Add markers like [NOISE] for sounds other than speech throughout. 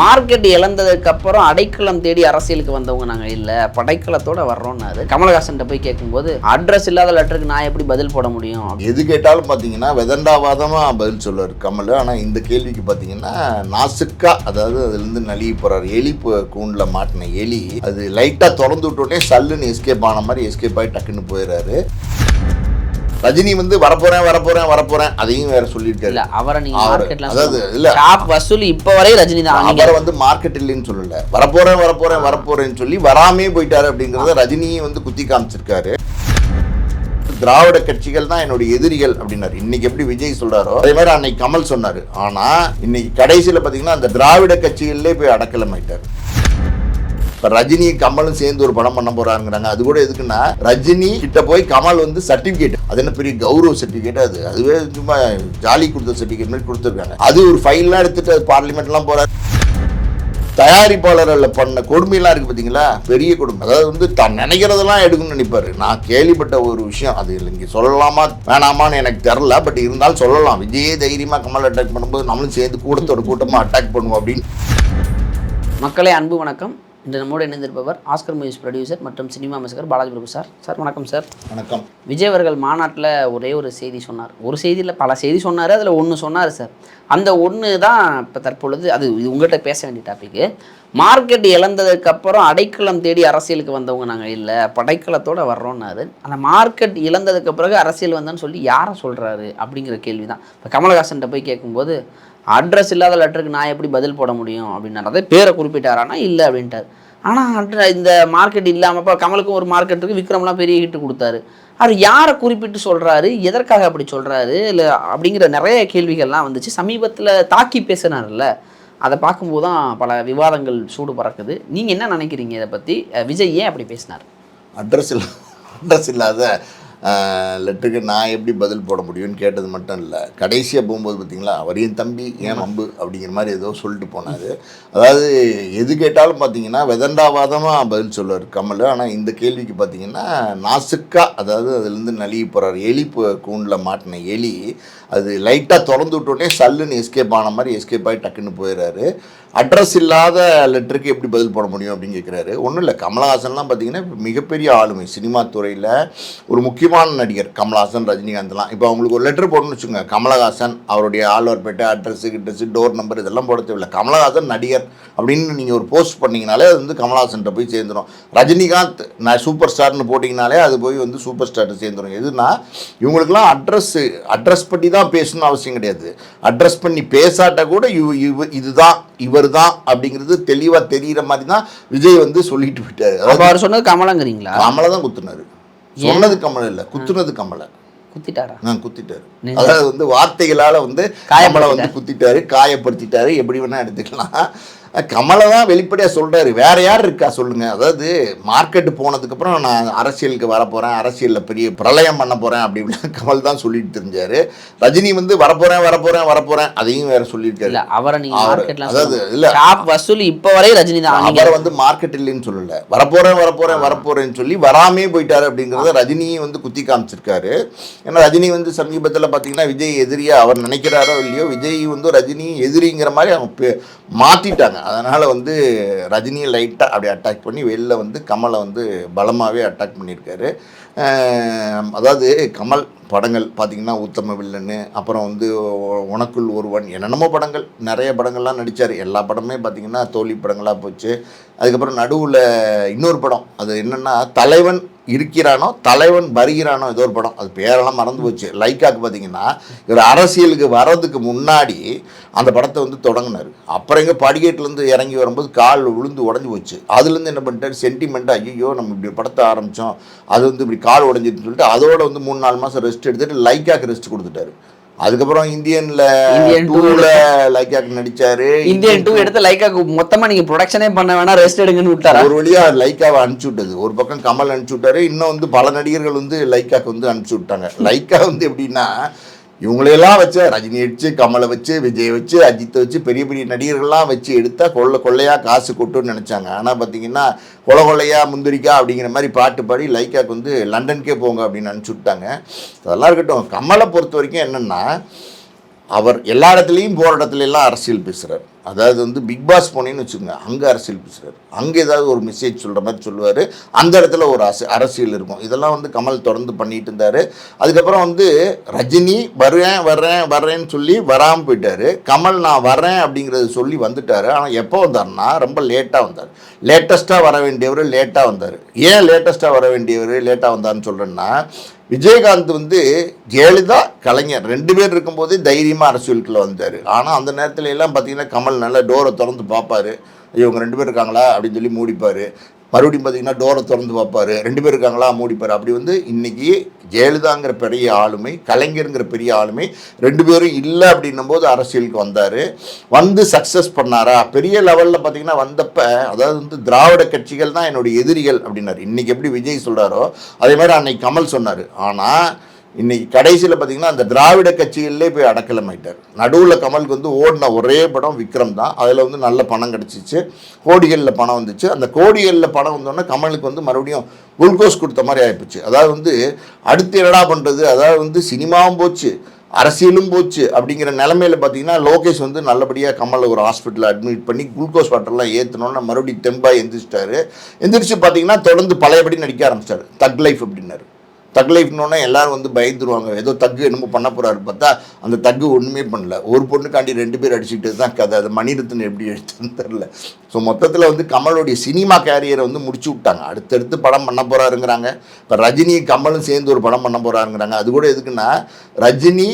Market இழந்ததுக்கு அப்புறம் அடைக்கலம் தேடி அரசியலுக்கு வந்தவங்க நாங்கள் இல்லை. படைக்கலத்தோட வர்றோம்னாரு கமலஹாசன் போய் கேட்கும்போது அட்ரஸ் இல்லாத லெட்டருக்கு நான் எப்படி பதில் போட முடியும்? எது கேட்டாலும் பார்த்தீங்கன்னா வெதண்டாவாதமாக பதில் சொல்லுவார் கமல். ஆனால் இந்த கேள்விக்கு பார்த்தீங்கன்னா நாசுக்கா அதாவது அதுலேருந்து நழுவி போகிறார் எலி கூண்டில் மாட்டின எலி அது லைட்டாக திறந்து விட்டோடனே சல்லுன்னு எஸ்கேப் ஆன மாதிரி எஸ்கேப் ஆகி டக்குன்னு போயிடுறாரு ரஜினி வந்து வரப்போறேன் வரப்போறேன் வரப்போறேன் அதையும் வேற இல்ல அவரை நீங்க மார்க்கெட்ல அதாவது இல்ல. ஷாப் வசூல் இப்ப வரை ரஜினி தான். அவரை வந்து மார்க்கெட் இல்லைன்னு சொல்லல. வரப்போறேன் வரப்போறேன் வரப்போறேன்னு சொல்லி வராமே போயிட்டாரு அப்படிங்கறத ரஜினியை வந்து குத்தி காமிச்சிருக்காரு. திராவிட கட்சிகள் தான் என்னுடைய எதிரிகள் அப்படின்னாரு. இன்னைக்கு எப்படி விஜய் சொல்றாரோ அதே மாதிரி அன்னைக்கு கமல் சொன்னாரு. ஆனா இன்னைக்கு கடைசியில பாத்தீங்கன்னா அந்த திராவிட கட்சிகள்லே போய் அடக்கலமாயிட்டாரு. இப்போ ரஜினி கமலும் சேர்ந்து ஒரு படம் பண்ண போறாங்கிறாங்க அது கூட எதுக்குன்னா ரஜினி கிட்ட போய் கமல் வந்து சர்டிபிகேட் அது என்ன பெரிய கௌரவ சர்டிபிகேட் அது? அதுவே சும்மா ஜாலி கொடுத்த சர்டிபிகேட் மாதிரி கொடுத்துருக்காங்க. அது ஒரு ஃபைல்லாம் எடுத்துட்டு பார்லிமெண்ட்லாம் போறாரு. தயாரிப்பாளர்கள் பண்ண கொடுமையெல்லாம் இருக்கு பார்த்தீங்களா பெரிய கொடுமை. அதாவது வந்து தான் நினைக்கிறதெல்லாம் எடுக்கணும்னு நினைப்பாரு. நான் கேள்விப்பட்ட ஒரு விஷயம் அது இங்கே சொல்லலாமா? வேணாமான்னு எனக்கு தெரில பட் இருந்தாலும் சொல்லலாம். விஜயே தைரியமாக கமல் அட்டாக் பண்ணும்போது நம்மளும் சேர்ந்து கூட்டத்தோட கூட்டமாக அட்டாக் பண்ணுவோம் அப்படின்னு. மக்களே அன்பு வணக்கம். இன்று நம்மோடு இணைந்திருப்பவர் ஆஸ்கர் மூவிஸ் ப்ரொடியூசர் மற்றும் சினிமா அமைச்சர் பாலாஜி பிரபு சார். சார் வணக்கம் சார். வணக்கம். விஜய் அவர்கள் மாநாட்டில் ஒரே ஒரு செய்தி சொன்னார். ஒரு செய்தியில் பல செய்தி சொன்னார். அதில் ஒன்று சொன்னார் சார். அந்த ஒன்று தான் இப்போ தற்பொழுது அது இது உங்கள்கிட்ட பேச வேண்டிய டாப்பிக்கு மார்க்கெட் இழந்ததுக்கு அப்புறம் அடைக்கலம் தேடி அரசியலுக்கு வந்தவங்க நாங்கள் இல்லை. படைக்கலத்தோட வர்றோம்னாரு அந்த மார்க்கெட் இழந்ததுக்கு பிறகு அரசியல் வந்தேன்னு சொல்லி யாரை சொல்கிறாரு அப்படிங்கிற கேள்வி தான் இப்போ கமலஹாசன்கிட்ட போய் கேட்கும்போது அட்ரஸ் இல்லாத லெட்டருக்கு நான் எப்படி பதில் போட முடியும் அப்படின்னாரு பேரை குறிப்பிட்டாரானா? இல்லை அப்படின்ட்டார். ஆனால் இந்த மார்க்கெட் இல்லாமல் இப்போ கமலுக்கும் ஒரு மார்க்கெட் இருக்குது விக்ரம்லாம் பெரிய ஹிட்டு கொடுத்தாரு. அவர் யாரை குறிப்பிட்டு சொல்கிறாரு எதற்காக அப்படி சொல்கிறாரு இல்லை அப்படிங்கிற நிறைய கேள்விகள்லாம் வந்துச்சு. சமீபத்தில் தாக்கி பேசினார்ல அதை பார்க்கும்போது தான் பல விவாதங்கள் சூடு பறக்குது. நீங்கள் என்ன நினைக்கிறீங்க இதை பற்றி விஜய் ஏன் அப்படி பேசினார்? அட்ரஸ் இல்லை அட்ரஸ் இல்லாத லெட்டருக்கு நான் எப்படி பதில் போட முடியும்னு கேட்டது மட்டும் இல்லை. கடைசியாக போகும்போது பார்த்தீங்களா அவர் என் தம்பி ஏன் அம்பு அப்படிங்கிற மாதிரி ஏதோ சொல்லிட்டு போனார். அதாவது எது கேட்டாலும் பார்த்தீங்கன்னா வெதண்டாவாதமாக பதில் சொல்லுவார் கமல். ஆனால் இந்த கேள்விக்கு பார்த்தீங்கன்னா நாசுக்கா அதாவது அதுலேருந்து நழுவி போகிறார் எலி கூண்டில் மாட்டின எலி அது லைட்டாக திறந்து விட்டோடனே சல்லுன்னு எஸ்கேப் ஆன மாதிரி எஸ்கேப் ஆகி டக்குன்னு போயிடுறாரு. அட்ரஸ் இல்லாத லெட்டருக்கு எப்படி பதில் போட முடியும் அப்படின்னு கேட்குறாரு ஒன்றும் இல்லை கமலஹாசன்லாம் பார்த்தீங்கன்னா மிகப்பெரிய ஆளுமை சினிமா துறையில். ஒரு முக்கியமான நடிகர் கமலஹாசன் ரஜினிகாந்த்லாம். இப்போ அவங்களுக்கு ஒரு லெட்டர் போடணும்னு வச்சுக்கோங்க. கமலஹாசன் அவருடைய ஆழ்வார்பேட்டை அட்ரஸு கிட்ரஸு டோர் நம்பர் இதெல்லாம் போட தேவையில்லை. கமலஹாசன் நடிகர். அப்படின்னு நீங்கள் ஒரு போஸ்ட் பண்ணீங்கனாலே அது வந்து கமலஹாசன்கிட்ட போய் சேர்ந்துடும் ரஜினிகாந்த் நான் சூப்பர் ஸ்டார்னு போட்டிங்கனாலே அது போய் வந்து சூப்பர் ஸ்டார்ட்டு சேர்ந்துடும் எதுனா இவங்களுக்குலாம் அட்ரஸ் அட்ரஸ் பண்ணி தான் பேசணும்னு அவசியம் கிடையாது. அட்ரஸ் பண்ணி பேசாட்ட கூட இவ இவ இதுதான் இவர் தான் அப்படிங்கிறது தெளிவாக தெரிகிற மாதிரி தான் விஜய் வந்து சொல்லிட்டு போயிட்டாரு. அவர் சொன்னது கமலங்கிறீங்களா? கமலை தான் குத்துனாரு. சொன்னது கமலை இல்லை குத்துனது கமலை. குத்திட்டாரா? நான் குத்திட்டாரு. அதாவது வந்து வார்த்தைகளால வந்து. கமலை வந்து குத்திட்டாரு காயப்படுத்திட்டாரு. எப்படி வேணா எடுத்துக்கலாம். கமலை தான் வெளிப்படையாக சொல்றாரு. வேற யார் இருக்கா? சொல்லுங்க. அதாவது மார்க்கெட்டு போனதுக்கப்புறம் நான் அரசியலுக்கு வர போறேன் அரசியலில் பெரிய பிரளயம் பண்ண போறேன் அப்படி இப்படின்னு [LAUGHS] கமல் தான் சொல்லிட்டு தெரிஞ்சாரு ரஜினி வந்து வரப்போறேன் வரப்போறேன் வரப்போறேன் அதையும் வேற சொல்லியிருக்காரு அவரை நீங்க அவரு- மார்க்கெட்ல அதாவது இல்ல ஷாப் வசூல் இப்ப வரை ரஜினி தான். அவரை வந்து மார்க்கெட் இல்லைன்னு சொல்லல. வரப்போறேன் வரப்போறேன் வரப்போறேன்னு சொல்லி வராமே போயிட்டாரு அப்படிங்கறத ரஜினியை வந்து குத்தி காமிச்சிருக்காரு. ஏன்னா ரஜினி வந்து சமீபத்தில் பார்த்தீங்கன்னா விஜய் எதிரியா அவர் நினைக்கிறாரோ இல்லையோ விஜய் வந்து ரஜினி எதிரிங்கிற மாதிரி அவங்க மாத்திட்டாங்க. அதனால் வந்து ரஜினியை லைட்டாக அப்படி அட்டாக் பண்ணி வெளில வந்து கமலை வந்து பலமாகவே அட்டாக் பண்ணியிருக்காரு. அதாவது கமல் படங்கள் பார்த்தீங்கன்னா உத்தம வில்லன்னு அப்புறம் வந்து உனக்குள் ஒருவன் என்னென்னமோ படங்கள் நிறைய படங்கள்லாம் நடித்தார் எல்லா படமே பார்த்தீங்கன்னா தோல்வி படங்களாக போச்சு. அதுக்கப்புறம் நடுவில் இன்னொரு படம் அது என்னென்னா தலைவன் இருக்கிறானோ தலைவன் வருகிறானோ ஏதோ ஒரு படம். அது பேரெல்லாம் மறந்து போச்சு. லைக்காக்கு பார்த்தீங்கன்னா இவர் அரசியலுக்கு வர்றதுக்கு முன்னாடி அந்த படத்தை வந்து தொடங்கினார். அப்புறம் எங்கே படிக்கட்டுலேருந்து இறங்கி வரும்போது கால் விழுந்து உடஞ்சி போச்சு. அதுலேருந்து என்ன பண்ணிட்டாரு? சென்டிமெண்ட்டாக ஐயோ நம்ம இப்படி படத்தை ஆரம்பித்தோம் அது வந்து இப்படி கால் உடஞ்சிருன்னு சொல்லிட்டு அதோட வந்து மூணு நாலு மாதம் ரெஸ்ட் எடுத்துட்டு லைக்காக்கு ரெஸ்ட் கொடுத்துட்டாரு. அதுக்கப்புறம் இந்தியன்ல டூல லைக்காக்கு நடிச்சாரு. இந்தியன் டூ எடுத்து லைக்கா மொத்தமா நீங்க ப்ரொடக்ஷனே பண்ண வேணா ரெஸ்ட் எடுங்கன்னு விட்டாரா? ஒரு வழியா லைக்காவை அனுப்பிச்சு விட்டது. ஒரு பக்கம் கமல் அனுப்பிச்சு விட்டாரு. இன்னும் வந்து பல நடிகர்கள் வந்து லைக்காக்கு வந்து அனுப்பிச்சு விட்டாங்க. லைக்கா வந்து எப்படின்னா இவங்களையெல்லாம் வச்சு ரஜினி வச்சு கமலை வச்சு விஜய் வச்சு அஜித்தை வச்சு பெரிய பெரிய நடிகர்கள்லாம் வச்சு எடுத்தால் கொள்ள கொள்ளையாக காசு கொட்டுன்னு நினச்சாங்க. ஆனால் பார்த்தீங்கன்னா கொலை கொள்ளையா முந்திரிக்கா அப்படிங்கிற மாதிரி பாட்டு பாடி லைக்காக்கு வந்து லண்டனுக்கே போங்க அப்படின்னு அனுப்பிச்சு அதெல்லாம் இருக்கட்டும். கமலை பொறுத்த வரைக்கும் என்னென்னா அவர் எல்லா இடத்துலையும் போகிற இடத்துலலாம் எல்லாம் அரசியல் பேசுகிறார் அதாவது வந்து பிக் பாஸ் போனேன்னு வச்சுக்கோங்க அங்கே அரசியல் பேசுகிறார் அங்கே ஏதாவது ஒரு மெசேஜ் சொல்கிற மாதிரி சொல்லுவார். அந்த இடத்துல ஒரு அரசு அரசியல் இருக்கும். இதெல்லாம் வந்து கமல் தொடர்ந்து பண்ணிட்டு இருந்தார். அதுக்கப்புறம் வந்து ரஜினி வருவேன் வர்றேன் வர்றேன்னு சொல்லி வராமல் போயிட்டார். கமல் நான் வர்றேன் அப்படிங்கிறத சொல்லி வந்துட்டார். ஆனால் எப்போ வந்தார்னா ரொம்ப லேட்டாக வந்தார். லேட்டஸ்ட்டாக வர வேண்டியவர் லேட்டாக வந்தார். ஏன் லேட்டஸ்ட்டாக வர வேண்டியவர் லேட்டாக வந்தார்னு சொல்கிறேன்னா விஜயகாந்த் வந்து ஜெயலலிதா கலைஞர் ரெண்டு பேர் இருக்கும்போதே தைரியமாக அரசியலுக்குள்ளே வந்தார். ஆனால் அந்த நேரத்துல எல்லாம் பார்த்தீங்கன்னா கமல் நல்லா டோரை திறந்து பார்ப்பாரு. இவங்க ரெண்டு பேர் இருக்காங்களா? அப்படின்னு சொல்லி மூடிப்பார். மறுபடியும் பார்த்தீங்கன்னா டோரை திறந்து வைப்பார் ரெண்டு பேர் இருக்காங்களா? மூடிப்பார் அப்படி வந்து இன்றைக்கி ஜெயலலிதாங்கிற பெரிய ஆளுமை கலைஞருங்கிற பெரிய ஆளுமை ரெண்டு பேரும் இல்லை அப்படின்னும் போது அரசியலுக்கு வந்தார். வந்து சக்ஸஸ் பண்ணாரா? பெரிய லெவலில் பார்த்தீங்கன்னா வந்தப்போ அதாவது வந்து திராவிட கட்சிகள் தான் என்னுடைய எதிரிகள் அப்படின்னாரு. இன்றைக்கி எப்படி விஜய் சொல்கிறாரோ அதே மாதிரி அன்னைக்கு கமல் சொன்னார். ஆனால் இன்னைக்கு கடைசியில் பார்த்தீங்கன்னா அந்த திராவிட கட்சிகள்லேயே போய் அடக்கலமாயிட்டார். நடுவில் கமலுக்கு வந்து ஓடின ஒரே படம் விக்ரம் தான். அதில் வந்து நல்ல பணம் கிடச்சிச்சு. கோடிகளில் பணம் வந்துச்சு. அந்த கோடிகளில் பணம் வந்தோடனே கமலுக்கு வந்து மறுபடியும் குளுக்கோஸ் கொடுத்த மாதிரி ஆகிப்போச்சு அதாவது வந்து அடுத்து என்னடா பண்ணுறது அதாவது வந்து சினிமாவும் போச்சு அரசியலும் போச்சு அப்படிங்கிற நிலமையில பார்த்தீங்கன்னா லோகேஷ் வந்து நல்லபடியாக கமலை ஒரு ஹாஸ்பிட்டலில் அட்மிட் பண்ணி குளுக்கோஸ் வாட்டர்லாம் ஏற்றணுன்னு மறுபடியும் தெம்பாக எந்திரிச்சிட்டாரு. எந்திரிச்சு பார்த்தீங்கன்னா தொடர்ந்து பழையபடி நடிக்க ஆரம்பிச்சிட்டாரு. தக் லைஃப் அப்படின்னாரு. தக் லைஃப்னோடனே எல்லாரும் வந்து பயந்துருவாங்க. ஏதோ தக்கு என்னமோ பண்ண போறாரு பார்த்தா அந்த தக்கு ஒன்றுமே பண்ணல. ஒரு பொண்ணுக்காண்டி ரெண்டு பேர் அடிச்சுக்கிட்டு தான் கதை. அது மணிரத்னம் எப்படி எடுத்துன்னு தெரில ஸோ மொத்தத்தில் வந்து கமலுடைய சினிமா கேரியரை வந்து முடிச்சு விட்டாங்க. அடுத்தடுத்து படம் பண்ண போறாருங்கிறாங்க. இப்போ ரஜினி கமலும் சேர்ந்து ஒரு படம் பண்ண போறாருங்கிறாங்க. அது கூட எதுக்குன்னா ரஜினி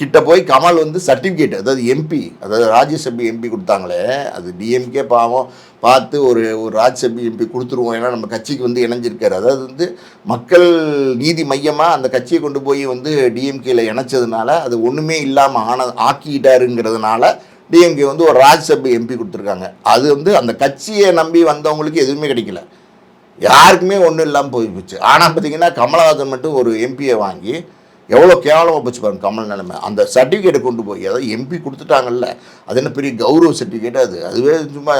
கிட்ட போய் கமல் வந்து சர்டிஃபிகேட் அதாவது எம்பி அதாவது ராஜ்யசபா எம்பி கொடுத்தாங்களே அது டிஎம்கே பாவம் பார்த்து ஒரு ஒரு ராஜ்யசபா எம்பி கொடுத்துருவோம். ஏன்னா நம்ம கட்சிக்கு வந்து இணைஞ்சிருக்காரு. அதாவது வந்து மக்கள் நீதி மையமாக அந்த கட்சியை கொண்டு போய் வந்து டிஎம்கேயில் இணைச்சதுனால அது ஒன்றுமே இல்லாமல் ஆன ஆக்கிட்டாருங்கிறதுனால டிஎம்கே வந்து ஒரு ராஜ்யசபா எம்பி கொடுத்துருக்காங்க. அது வந்து அந்த கட்சியை நம்பி வந்தவங்களுக்கு எதுவுமே கிடைக்கல. யாருக்குமே ஒன்றும் இல்லாமல் போய் போச்சு. ஆனால் பார்த்தீங்கன்னா கமலஹாசன் மட்டும் ஒரு எம்பியை வாங்கி எவ்வளோ கேவலமாக போச்சு பாருங்க கமல் நிலைமை. அந்த சர்டிஃபிகேட்டை கொண்டு போய் அதாவது எம்பி கொடுத்துட்டாங்கல்ல அது என்ன பெரிய கௌரவ சர்டிஃபிகேட் அது? அதுவே சும்மா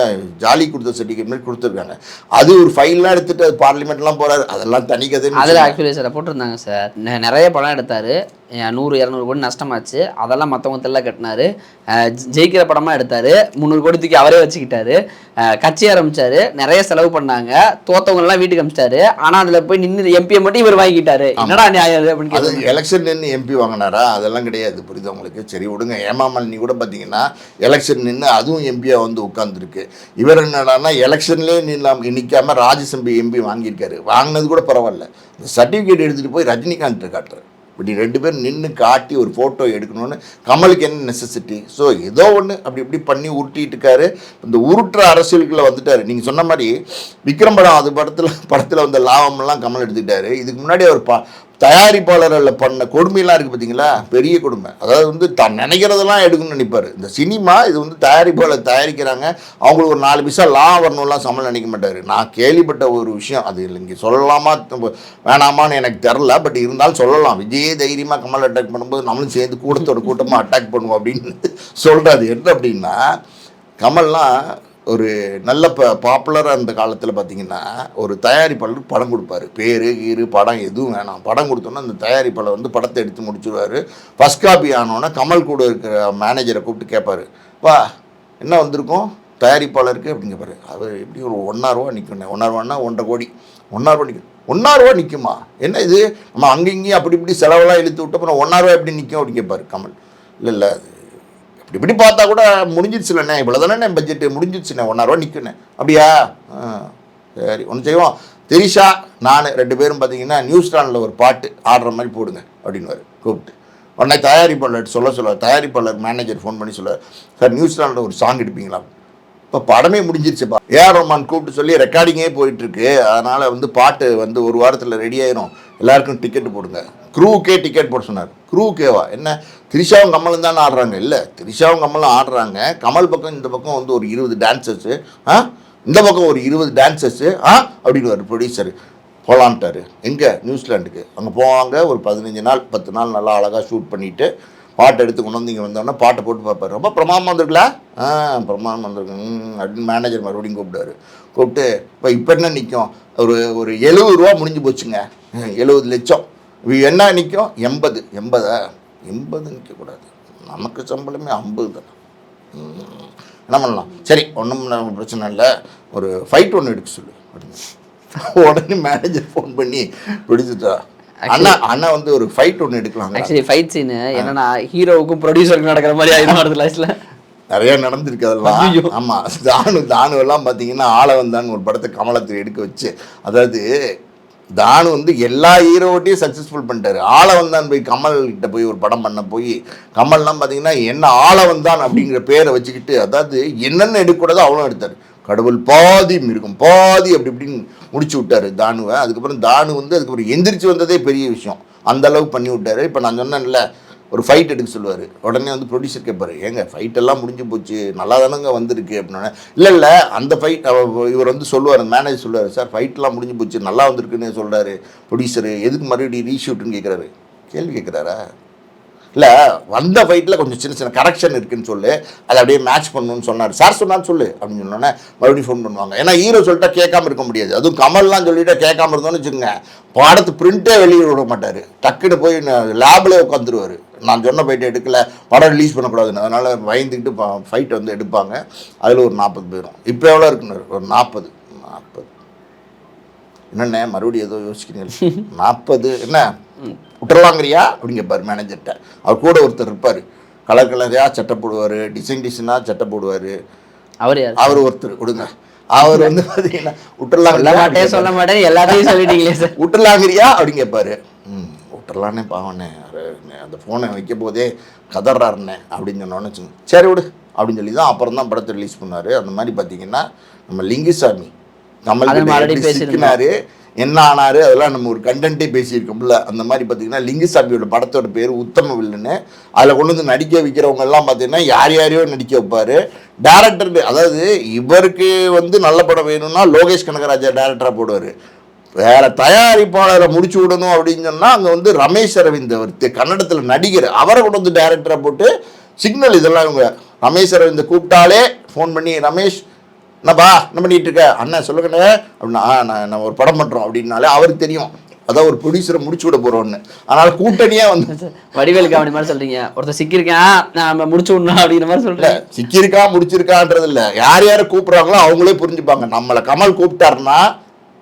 ஜாலி கொடுத்த சர்டிஃபிகேட் மாதிரி கொடுத்துருக்காங்க. அது ஒரு ஃபைல்லாம் எடுத்துட்டு அது பார்லிமெண்ட்லாம் போறாரு. அதெல்லாம் தனி அதில். ஆக்சுவலி சார் போட்டிருந்தாங்க சார். நிறைய படம் எடுத்தார். நூறு இரநூறு கோடி நஷ்டமாச்சு. அதெல்லாம் மற்றவங்க தெல்ல கட்டினாரு. ஜெயிக்கிற படமாக எடுத்தார். முந்நூறு கோடி தூக்கி அவரே வச்சுக்கிட்டாரு. கட்சி ஆரம்பிச்சாரு. நிறைய செலவு பண்ணாங்க. தோத்தவங்கலாம் வீட்டுக்கு அமிச்சிட்டாரு. ஆனால் அதில் போய் நின்று எம்பியை மட்டும் இவர் வாங்கிக்கிட்டாரு. என்னடா நியாயம் அப்படின்னு எலெக்ஷன் நின்று எம்பி வாங்கினாரா? அதெல்லாம் கிடையாது. புரியுது உங்களுக்கு? சரி விடுங்க. ஏமாமலினி கூட பார்த்தீங்கன்னா எலெக்ஷன் நின்று அதுவும் எம்பியாக வந்து உட்காந்துருக்கு இவர் என்னடான்னா எலெக்ஷன்லேயே நில்லாம நிற்காம ராஜ்யசபா எம்பி வாங்கியிருக்காரு. வாங்கினது கூட பரவாயில்ல. சர்டிஃபிகேட் எடுத்துகிட்டு போய் ரஜினிகாந்த் காட்டுறாரு. இப்படி ரெண்டு பேரும் நின்று காட்டி ஒரு ஃபோட்டோ எடுக்கணும்னு கமலுக்கு என்ன நெசசிட்டி ஸோ ஏதோ ஒன்று அப்படி இப்படி பண்ணி உருட்டிட்டு இருக்காரு. இந்த உருட்டுற அரசியலுக்குள்ளே வந்துட்டாரு. நீங்கள் சொன்ன மாதிரி விக்ரம் படம் அது படத்தில் படத்தில் வந்த லாபம்லாம் கமல் எடுத்துக்கிட்டாரு. இதுக்கு முன்னாடி அவர் ப தயாரிப்பாளர்கள் பண்ண கொடுமையெல்லாம் இருக்குது பார்த்தீங்களா பெரிய கொடுமை. அதாவது வந்து தான் நினைக்கிறதெல்லாம் எடுக்கணும்னு நினைப்பார். இந்த சினிமா இது வந்து தயாரிப்பாளர் தயாரிக்கிறாங்க. அவங்களுக்கு ஒரு நாலு பைசா லா வரணும்லாம் சம்பளம் நினைக்க மாட்டார். நான் கேள்விப்பட்ட ஒரு விஷயம் அது இங்கே சொல்லலாமா வேணாமான்னு எனக்கு தெரில பட் இருந்தாலும் சொல்லலாம். விஜயே தைரியமாக கமல் அட்டாக் பண்ணும்போது நம்மளும் சேர்ந்து கூட்டத்தோட கூட்டமாக அட்டாக் பண்ணுவோம் அப்படின்னு சொல்கிறாரு என்ன அப்படின்னா கமல்லாம் ஒரு நல்ல ப பாப்புலராக இருந்த காலத்தில் பார்த்தீங்கன்னா ஒரு தயாரிப்பாளர் படம் கொடுப்பாரு. பேர் கீரு படம் எதுவும் வேணாம். படம் கொடுத்தோன்னா அந்த தயாரிப்பாளர் வந்து படத்தை எடுத்து முடிச்சிருவாரு. ஃபஸ்ட் காப்பி ஆனோன்னா கமல் கூட இருக்கிற மேனேஜரை கூப்பிட்டு கேட்பாரு வா என்ன வந்திருக்கும்? தயாரிப்பாளருக்கு? அப்படின்னு கேட்பாரு அவர் எப்படி ஒரு ஒன்னாயிரரூவா நிற்கணும் ஒன்னாயிரரூவான்னா ஒன்றரை கோடி. ஒன்னாயிரரூவா நிற்கும் ஒன்னாயிரரூவா நிற்குமா என்ன இது? நம்ம அங்கே இங்கேயும் அப்படி இப்படி செலவெல்லாம் இழுத்து விட்டு அப்புறம் ஒன்னாயிரரூவா எப்படி நிற்கும் அப்படின்னு கமல். இல்லை இல்லை அது இப்படி இப்படி பார்த்தா கூட முடிஞ்சிடுச்சுலண்ணே இவ்வளோ தானே பட்ஜெட்டு முடிஞ்சிருச்சுண்ணே. ஒன்றாயிரரூவா நிற்குண்ணே அப்படியா? ஆ சரி ஒன்று செய்வோம். தெரிஷா நான் ரெண்டு பேரும் பார்த்தீங்கன்னா நியூசிலாண்டில் ஒரு பாட்டு ஆடுற மாதிரி போடுங்க அப்படின்னுவார். கூப்பிட்டு. உடனே தயாரிப்பாளர் சொல்ல சொல்ல தயாரிப்பாளர் மேனேஜர் ஃபோன் பண்ணி சொல்ல சார் நியூசிலாண்டில் ஒரு சாங் எடுப்பீங்களா? இப்போ படமே முடிஞ்சிருச்சுப்பா. ஏஆர் ரஹ்மான் கூப்பிட்டு சொல்லி ரெக்கார்டிங்கே போயிட்டுருக்கு. அதனால் வந்து பாட்டு வந்து ஒரு வாரத்தில் ரெடி ஆயிரும். எல்லாருக்கும் டிக்கெட் போடுங்க. க்ரூக்கே டிக்கெட் போட சொன்னார். க்ரூக்கேவா என்ன? திரிஷாவும் கமலும் தானே ஆடுறாங்க. இல்லை திரிஷாவும் கமலும் ஆடுறாங்க. கமல் பக்கம் இந்த பக்கம் வந்து ஒரு இருபது டான்சர்ஸு ஆ? இந்த பக்கம் ஒரு இருபது டான்சர்ஸு ஆ? அப்படின்னு ஒரு ப்ரொடியூசர் போகலான்ட்டார் எங்கே? நியூசிலாண்டுக்கு அங்கே போவாங்க. ஒரு பதினஞ்சு நாள் பத்து நாள் நல்லா அழகாக ஷூட் பண்ணிவிட்டு பாட்டு எடுத்து கொண்டு வந்து இங்கே வந்தோடனே பாட்டை போட்டு பார்ப்பாரு. ரொம்ப பிரமாணம் வந்திருக்கல ஆ பிரமாணம் வந்திருக்கு அப்படின்னு மேனேஜர் மறுபடியும் கூப்பிடுவார். கூப்பிட்டு இப்போ இப்போ என்ன நிற்கும் ஒரு ஒரு எழுபது ரூபா முடிஞ்சு போச்சுங்க. எழுபது லட்சம். என்ன நிற்கும் எண்பது. எண்பதா? எண்பது நிற்கக்கூடாது நமக்கு சம்பளமே ஐம்பது தானே. என்ன பண்ணலாம்? சரி ஒன்றும் பிரச்சனை இல்லை. ஒரு ஃபைட் ஒன்று எடுக்க சொல்லு. அப்படின்னு. உடனே மேனேஜர் ஃபோன் பண்ணி பிடிச்சிட்டா? அண்ணா அண்ணா வந்து ஒரு ஃபைட் ஒன்று எடுக்கலாங்க ஆக்சுவலி ஃபைட் சீனு என்னன்னா ஹீரோவுக்கும் ப்ரொடியூசருக்கும் நடக்கிற மாதிரி ஆயிடும் வருது லாஸ்ட்ல நிறைய நடந்திருக்கு அதெல்லாம். ஆமா தானு தானு எல்லாம் பார்த்தீங்கன்னா ஆள வந்தான்னு ஒரு படத்தை கமலத்தில் எடுக்க வச்சு அதாவது தானு வந்து எல்லா ஹீரோட்டையும் சக்ஸஸ்ஃபுல் பண்ணிட்டாரு. ஆள வந்தான் போய் கமல் கிட்ட போய் ஒரு படம் பண்ண போய் கமல்லாம் பார்த்தீங்கன்னா என்ன ஆள வந்தான் அப்படிங்கிற பேரை வச்சுக்கிட்டு அதாவது என்னென்ன எடுக்கக்கூடாதோ அவளும் எடுத்தார். கடவுள் பாதி மிருகம் பாதி அப்படி இப்படின்னு முடிச்சு விட்டாரு தானுவை. அதுக்கப்புறம் தானு வந்து அதுக்கப்புறம் எந்திரிச்சு வந்ததே பெரிய விஷயம். அந்த அளவுக்கு பண்ணி விட்டாரு. இப்போ நான் சொன்னேன்ல ஒரு ஃபைட் எடுக்க சொல்லுவார். உடனே வந்து ப்ரொடியூசர் கேட்பாரு ஏங்க ஃபைட் எல்லாம் முடிஞ்சு போச்சு. நல்லா தானங்க வந்திருக்கு. அப்படின்னா இல்லை இல்லை அந்த ஃபைட் இவர் வந்து சொல்லுவார் மேனேஜர் சொல்லுவார் சார் ஃபைட்லாம் முடிஞ்சு போச்சு. நல்லா வந்திருக்குன்னு சொல்கிறாரு ப்ரொடியூசரு எதுக்கு மறுபடியும் ரீஷூட்டுன்னு கேட்குறாரு கேள்வி கேட்குறாரா இல்லை வந்த ஃபைட்டில் கொஞ்சம் சின்ன சின்ன கரெக்ஷன் இருக்குன்னு சொல்லு. அதை அப்படியே மேட்ச் பண்ணணும்னு சொன்னார். சார் சொன்னான்னு சொல்லு அப்படின்னு சொன்னோன்னே மறுபடியும் ஃபோன் பண்ணுவாங்க. ஏன்னா ஹீரோ சொல்லிட்டா கேட்காம இருக்க முடியாது. அதுவும் கமல்லாம் சொல்லிட்டு கேட்காம இருந்தோன்னு வச்சுக்கோங்க. பாடத்து பிரிண்ட்டே வெளியே விட மாட்டார். டக்குன்னு போய் லேபில் உட்காந்துருவார் நான் சொன்ன ஃபைட்டை எடுக்கல. படம் ரிலீஸ் பண்ணக்கூடாதுன்னு. அதனால் பயந்துக்கிட்டு ஃபைட் வந்து எடுப்பாங்க. அதில் ஒரு நாற்பது போயிடும் இப்போ எவ்வளோ இருக்குன்னு? ஒரு நாற்பது நாற்பது என்னண்ணே மறுபடியும் ஏதோ யோசிக்கிறீங்க. நாற்பது என்ன? விட்டுறலாங்கிறியா அப்படின்னு கேட்பார் மேனேஜர்கிட்ட அவர் கூட ஒருத்தர் இருப்பார். கலர் கலரையாக சட்டை போடுவார் டிசைன் டிசைனாக சட்டை போடுவார். அவர் அவர் ஒருத்தர் கொடுங்க. அவர் வந்து பார்த்தீங்கன்னா விட்டுறலாங்கிறியா சொல்ல மாட்டேன் எல்லாத்தையும் சொல்லிட்டீங்களே சார். [LAUGHS] விட்டுறலாங்கிறியா? அப்படின்னு கேட்பாரு ம் விட்டுறலானே பாவண்ணே. அந்த ஃபோனை வைக்க போதே கதறாருண்ணே அப்படின்னு சொன்னோன்னு சரி விடு அப்படின்னு சொல்லி தான் அப்புறம் தான் படத்தை ரிலீஸ் பண்ணார். அந்த மாதிரி பார்த்தீங்கன்னா நம்ம லிங்குசாமி கமல். சிக்கினாரு என்ன ஆனாரு? அதெல்லாம் நம்ம ஒரு கண்டென்ட்டே பேசியிருக்கோம்ல. அந்த மாதிரி பார்த்தீங்கன்னா லிங்குசாமியோட படத்தோட பேர் உத்தம வில்லுன்னு. அதில் கொண்டு வந்து நடிக்க வைக்கிறவங்கெல்லாம் பார்த்தீங்கன்னா யார் யாரையோ நடிக்க வைப்பார். டேரக்டர் அதாவது இவருக்கு வந்து நல்ல படம் வேணும்னா லோகேஷ் கனகராஜா டேரக்டராக போடுவார். வேற தயாரிப்பாளரை முடிச்சு விடணும் அப்படின்னு சொன்னால் அங்கே வந்து ரமேஷ் அரவிந்த் அவர் தெ- நடிகர். அவரை கொண்டு வந்து டேரக்டராக போட்டு சிக்னல் இதெல்லாம் இவங்க ரமேஷ் அரவிந்த் கூப்பிட்டாலே ஃபோன் பண்ணி ரமேஷ் என்னப்பா என்ன பண்ணிட்டு இருக்க? அண்ணன் சொல்லுங்கண்ணே. அப்படின்னா "ஆ, நான் நான் ஒரு படம் பண்றோம் அப்படின்னாலே அவருக்கு தெரியும். அதான் ஒரு ப்ரொடியூசரை முடிச்சு விட போறோம்னு. அதனால கூட்டணியா வந்து [LAUGHS] வடிவேலு காமெடி மாதிரி சொல்றீங்க. ஒருத்தர் சிக்கியிருக்கேன் நான் முடிச்சு விடணும் அப்படிங்கிற மாதிரி சொல்றேன் சிக்கியிருக்கா முடிச்சிருக்கான்றது இல்ல. யார் யாரை கூப்பிடுறாங்களோ அவங்களே புரிஞ்சுப்பாங்க. நம்மளை கமல் கூப்பிட்டாருன்னா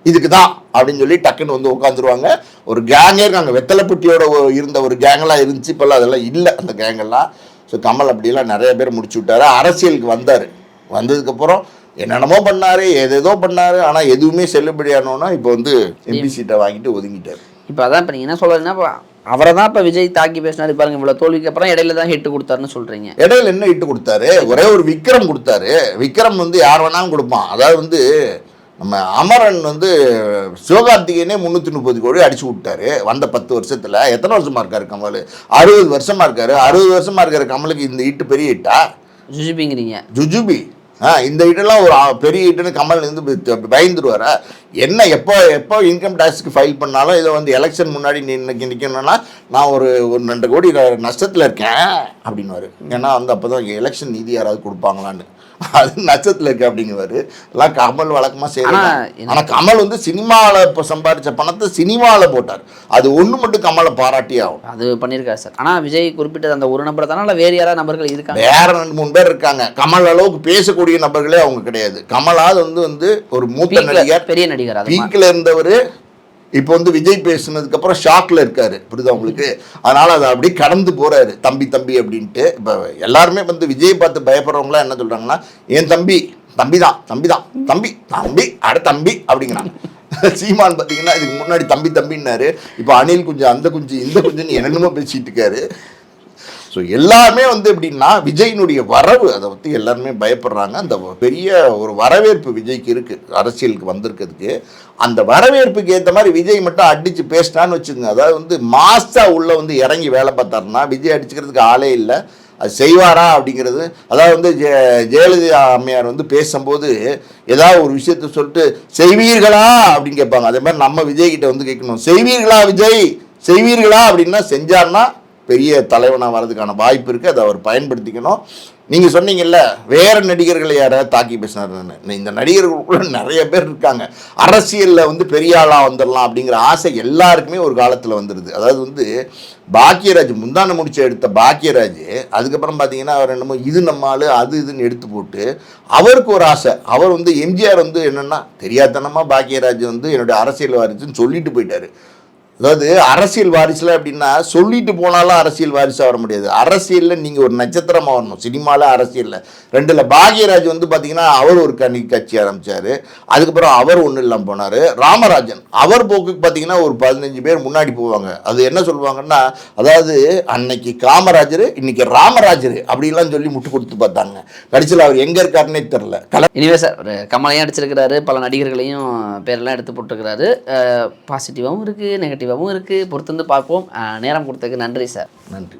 இதுக்கு தான் அப்படின்னு சொல்லி டக்குன்னு வந்து உட்காந்துருவாங்க. ஒரு கேங்கே இருக்காங்க. வெத்தலைப்பட்டியோட இருந்த ஒரு கேங்கெல்லாம் இருந்துச்சு. இப்போல்லாம் அதெல்லாம் இல்லை அந்த கேங்கெல்லாம் ஸோ கமல் அப்படியெல்லாம் நிறைய பேர் முடிச்சு விட்டாரு. அரசியலுக்கு வந்தார். வந்ததுக்கப்புறம் என்னென்னமோ பண்ணாரு ஏதேதோ பண்ணாரு ஆனால் எதுவுமே செல்லுபடியானோன்னா இப்போ வந்து எம்பி சீட்டை வாங்கிட்டு ஒதுங்கிட்டார். இப்போ அதான் இப்போ நீங்கள் என்ன சொல்றீங்கன்னா இப்போ அவரை தான் இப்போ விஜய் தாக்கி பேசினாரு பாருங்க இவ்வளோ தோல்விக்கு அப்புறம் இடையில தான் ஹிட் கொடுத்தாருன்னு சொல்றீங்க. இடையில என்ன இட்டு கொடுத்தாரு? ஒரே ஒரு விக்ரம் கொடுத்தாரு. விக்ரம் வந்து யார் வேணாலும் கொடுப்பான். அதாவது வந்து நம்ம அமரன் வந்து சிவகார்த்திகேயனே முந்நூற்றி முப்பது கோடி அடிச்சு விட்டாரு வந்த பத்து வருஷத்துல. எத்தனை வருஷமா இருக்காரு கமல்? அறுபது வருஷமா இருக்காரு. அறுபது வருஷமா இருக்கிற கமலுக்கு இந்த இட்டு பெரிய இட்டா ஜுஜிபிங்கிறீங்க. ஜுஜுபி. இந்த இடம்லாம் ஒரு பெரிய இட்டுன்னு கமல் இருந்து பயந்துருவாரா? என்ன எப்போ எப்போ இன்கம் டேக்ஸ்க்கு ஃபைல் பண்ணாலும் இதை வந்து எலெக்ஷன் முன்னாடி நின்று நிற்கணும்னா நான் ஒரு ஒரு ரெண்டு கோடி நஷ்டத்தில் இருக்கேன் அப்படின்னுவாரு. ஏன்னா வந்து அப்போ தான் எலெக்ஷன் நிதி யாராவது கொடுப்பாங்களான்னு. அது நஷ்டத்தில் இருக்கு அப்படிங்குவாரு. எல்லாம் கமல் வழக்கமாக ஆனா, செய்யலாம் ஆனால் கமல் வந்து சினிமாவில் இப்போ சம்பாதிச்ச பணத்தை சினிமாவில் போட்டார். அது ஒன்று மட்டும் கமலை பாராட்டி ஆகும் அது பண்ணியிருக்காரு சார். ஆனா விஜய் குறிப்பிட்டது அந்த ஒரு நபர் தானே வேறு யாராவது நபர்கள் இருக்காங்க? வேற ரெண்டு மூணு பேர் இருக்காங்க. கமல் அளவுக்கு பேசக்கூடிய நபர்களே அவங்க கிடையாது. கமலாவது வந்து வந்து ஒரு மூத்த நடிகர். பெரிய நடிகர். பீக்கில் இருந்தவர் இப்போ வந்து விஜய் பேசுனதுக்கு அப்புறம் ஷாக்ல இருக்காரு. புரியுதா உங்களுக்கு? அதனால அதை அப்படியே கடந்து போறாரு. தம்பி தம்பி அப்படின்ட்டு. இப்போ எல்லாருமே வந்து விஜய் பார்த்து பயப்படுறவங்களாம் என்ன சொல்றாங்கன்னா என் தம்பி தம்பி தான் தம்பி தான் தம்பி தம்பி அட தம்பி அப்படிங்கிறாங்க. சீமான் பார்த்தீங்கன்னா இதுக்கு முன்னாடி தம்பி தம்பின்னாரு. இப்போ அனில் குஞ்சு அந்த குஞ்சு இந்த குஞ்சுன்னு என்னென்னமோ பேசிட்டு இருக்காரு. ஸோ எல்லாமே வந்து எப்படின்னா விஜயினுடைய வரவு அதை பற்றி எல்லாருமே பயப்படுறாங்க. அந்த பெரிய ஒரு வரவேற்பு விஜய்க்கு இருக்குது அரசியலுக்கு வந்திருக்கிறதுக்கு. அந்த வரவேற்புக்கு ஏற்ற மாதிரி விஜய் மட்டும் அடித்து பேசினான்னு வச்சுக்கோங்க. அதாவது வந்து மாஸ்டாக உள்ளே வந்து இறங்கி வேலை பார்த்தாருன்னா விஜய் அடிச்சுக்கிறதுக்கு ஆளே இல்லை. அது செய்வாரா அப்படிங்கிறது. அதாவது வந்து ஜெ ஜெயலலிதா அம்மையார் வந்து பேசும்போது ஏதாவது ஒரு விஷயத்த சொல்லிட்டு செய்வீர்களா? அப்படின்னு கேட்பாங்க. அதே மாதிரி நம்ம விஜய்கிட்ட வந்து கேட்கணும். செய்வீர்களா விஜய்? செய்வீர்களா? அப்படின்னா செஞ்சார்னா பெரிய தலைவனாக வர்றதுக்கான வாய்ப்பு இருக்குது அதை அவர் பயன்படுத்திக்கணும். நீங்கள் சொன்னீங்கல்ல வேறு நடிகர்களை யாராவது தாக்கி பேசினாருன்னு. இந்த நடிகர்களுக்குள்ள நிறைய பேர் இருக்காங்க. அரசியலில் வந்து பெரிய ஆளாக வந்துடலாம் அப்படிங்கிற ஆசை எல்லாருக்குமே ஒரு காலத்தில் வந்துடுது அதாவது வந்து பாக்கியராஜ் முந்தான முடிச்சு எடுத்த பாக்கியராஜ் அதுக்கப்புறம் பார்த்தீங்கன்னா அவர் என்னமோ இது நம்ம ஆளு அது இதுன்னு எடுத்து போட்டு அவருக்கு ஒரு ஆசை. அவர் வந்து எம்ஜிஆர் வந்து என்னென்னா தெரியாதனமாக பாக்கியராஜ் வந்து என்னுடைய அரசியல் வாரிசுன்னு சொல்லிட்டு போயிட்டார். அதாவது அரசியல் வாரிசில் அப்படின்னா சொல்லிட்டு போனாலும் அரசியல் வாரிசாக வர முடியாது. அரசியலில் நீங்கள் ஒரு நட்சத்திரமாக வரணும். சினிமாவில் அரசியலில். ரெண்டில் பாக்யராஜ் வந்து பார்த்தீங்கன்னா அவர் ஒரு கணி கட்சி ஆரம்பித்தார் அதுக்கப்புறம் அவர் ஒன்றும் இல்லாமல் போனார். ராமராஜன் அவர் போக்குக்கு பார்த்தீங்கன்னா ஒரு பதினஞ்சு பேர் முன்னாடி போவாங்க. அது என்ன சொல்லுவாங்கன்னா அதாவது அன்னைக்கு காமராஜர் இன்னைக்கு ராமராஜர் அப்படிலாம் சொல்லி முட்டு கொடுத்து பார்த்தாங்க. கடைசியில் அவர் எங்கே இருக்காருன்னே தெரில கல இனிவே சார் கமலையும் அடிச்சிருக்கிறாரு. பல நடிகர்களையும் பேரெல்லாம் எடுத்து போட்டிருக்கிறாரு. பாசிட்டிவாகவும் இருக்குது இருக்குது. பொறுத்து வந்து பார்ப்போம் நேரம் கொடுத்ததுக்கு நன்றி சார். நன்றி.